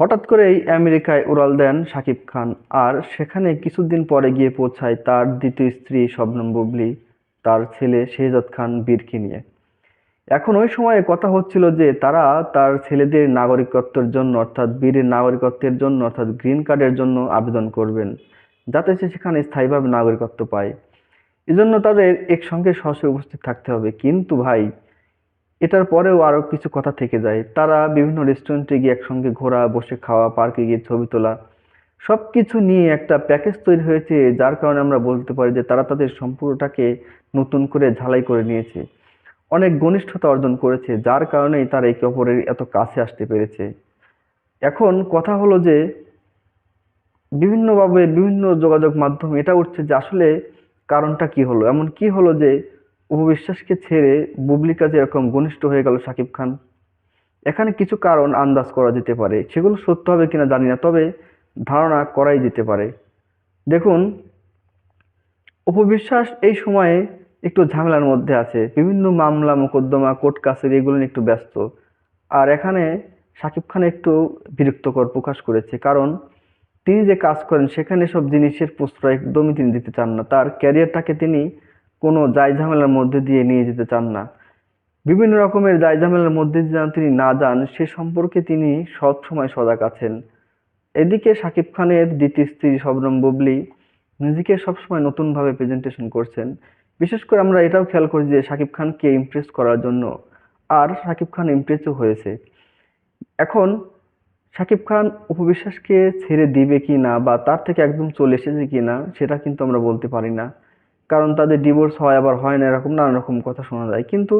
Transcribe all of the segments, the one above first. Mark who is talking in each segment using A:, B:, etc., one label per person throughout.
A: হঠাৎ করেই আমেরিকায় উড়াল দেন শাকিব খান আর সেখানে কিছুদিন পরে গিয়ে পৌঁছায় তার দ্বিতীয় স্ত্রী শবনম বুবলী, তার ছেলে শেহজাদ খান বীরকে নিয়ে। এখন ওই সময়ে কথা হচ্ছিল যে তারা তার ছেলেদের নাগরিকত্বের জন্য অর্থাৎ বীরের নাগরিকত্বের জন্য অর্থাৎ গ্রিন কার্ডের জন্য আবেদন করবেন, যাতে সে সেখানে স্থায়ীভাবে নাগরিকত্ব পায়। এজন্য তাদের একসঙ্গে সরাসরি উপস্থিত থাকতে হবে। কিন্তু ভাই এটার পরেও আরও কিছু কথা থেকে যায়। তারা বিভিন্ন রেস্টুরেন্টে গিয়ে একসঙ্গে ঘোরা, বসে খাওয়া পার্কে গিয়ে ছবি তোলা সব কিছু নিয়ে একটা প্যাকেজ তৈরি হয়েছে, যার কারণে আমরা বলতে পারি যে তারা তাদের সম্পূর্ণটাকে নতুন করে ঝালাই করে নিয়েছে। অনেক ঘনিষ্ঠতা অর্জন করেছে, যার কারণেই তারা একে অপরের এত কাছে আসতে পেরেছে। এখন কথা হলো যে, বিভিন্নভাবে বিভিন্ন যোগাযোগ মাধ্যম এটা উঠছে যে আসলে কারণটা কি হলো? এমন কি হলো যে উপবিশ্বাসকে ছেড়ে বুবলি কাজে এরকম ঘনিষ্ঠ হয়ে গেল শাকিব খান। এখানে কিছু কারণ আন্দাজ করা যেতে পারে, সেগুলো সত্য হবে কিনা জানি না, তবে ধারণা করাই যেতে পারে। দেখুন, উপবিশ্বাস এই সময়ে একটু ঝামেলার মধ্যে আছে। বিভিন্ন মামলা, মোকদ্দমা, কোর্ট কাছারি এগুলো নিয়ে একটু ব্যস্ত। আর এখানে শাকিব খান একটু বিরক্তকর প্রকাশ করেছে, কারণ তিনি যে কাজ করেন, সেখানে সব জিনিসের প্রশ্রয় একদমই তিনি দিতে চান না। তার ক্যারিয়ারটাকে তিনি কোনো জায় ঝামেলার মধ্যে দিয়ে নিয়ে যেতে চান না। বিভিন্ন রকমের জায় ঝামেলার মধ্যে যেন তিনি না যান, সে সম্পর্কে তিনি সব সময় সজাগ আছেন। এদিকে শাকিব খানের দ্বিতীয় স্ত্রী শবনম বুবলী নিজেকে সবসময় নতুনভাবে প্রেজেন্টেশন করছেন। বিশেষ করে আমরা এটাও খেয়াল করি যে শাকিব খানকে ইমপ্রেস করার জন্য, আর শাকিব খান ইমপ্রেসও হয়েছে। এখন শাকিব খান উপবিশ্বাসকে ছেড়ে দিবে কি না বা তার থেকে একদম চলে এসেছে কি না সেটা কিন্তু আমরা বলতে পারি না। কারণ তাদের ডিভোর্স হয়, আবার হয় না, এরকম নানা রকম কথা শোনা যায়। কিন্তু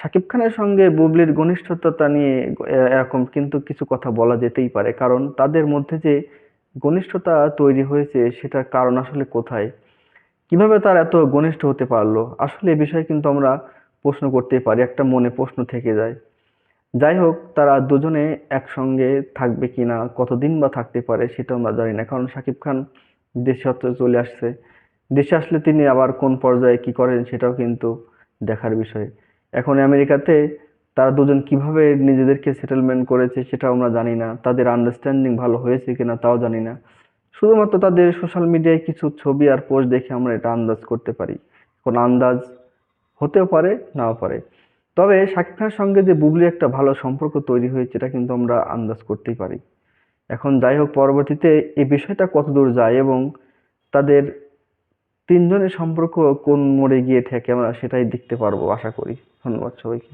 A: শাকিব খানের সঙ্গে বুবলির ঘনিষ্ঠতা নিয়ে এরকম কিন্তু কিছু কথা বলা যেতেই পারে। কারণ তাদের মধ্যে যে ঘনিষ্ঠতা তৈরি হয়েছে, সেটার কারণ আসলে কোথায়? কীভাবে তার এত ঘনিষ্ঠ হতে পারল? আসলে এ বিষয়ে কিন্তু আমরা প্রশ্ন করতেই পারি, একটা মনে প্রশ্ন থেকে যায়। যাই হোক, তারা দুজনে একসঙ্গে থাকবে কিনা, কতদিন বা থাকতে পারে সেটা আমরা জানি না, কারণ শাকিব খান দেশে চলে আসছে। দেশে আসলে তিনি আবার কোন পর্যায়ে কি করেন সেটাও কিন্তু দেখার বিষয়। এখন আমেরিকাতে তারা দুজন কীভাবে নিজেদেরকে সেটেলমেন্ট করেছে সেটাও আমরা জানি না। তাদের আন্ডারস্ট্যান্ডিং ভালো হয়েছে কিনা তাও জানি না। শুধুমাত্র তাদের সোশ্যাল মিডিয়ায় কিছু ছবি আর পোস্ট দেখে আমরা এটা আন্দাজ করতে পারি। কোন আন্দাজ হতেও পারে, নাও পারে। তবে শাকিব খানের সঙ্গে যে বুবলির একটা ভালো সম্পর্ক তৈরি হয়েছে এটা কিন্তু আমরা আন্দাজ করতেই পারি। এখন যাই হোক, পরবর্তীতে এই বিষয়টা কতদূর যায় এবং তাদের তিনজনের সম্পর্ক কোন মোড়ে গিয়ে ঠেকে আমরা সেটাই দেখতে পারব আশা করি। ধন্যবাদ সবাইকে।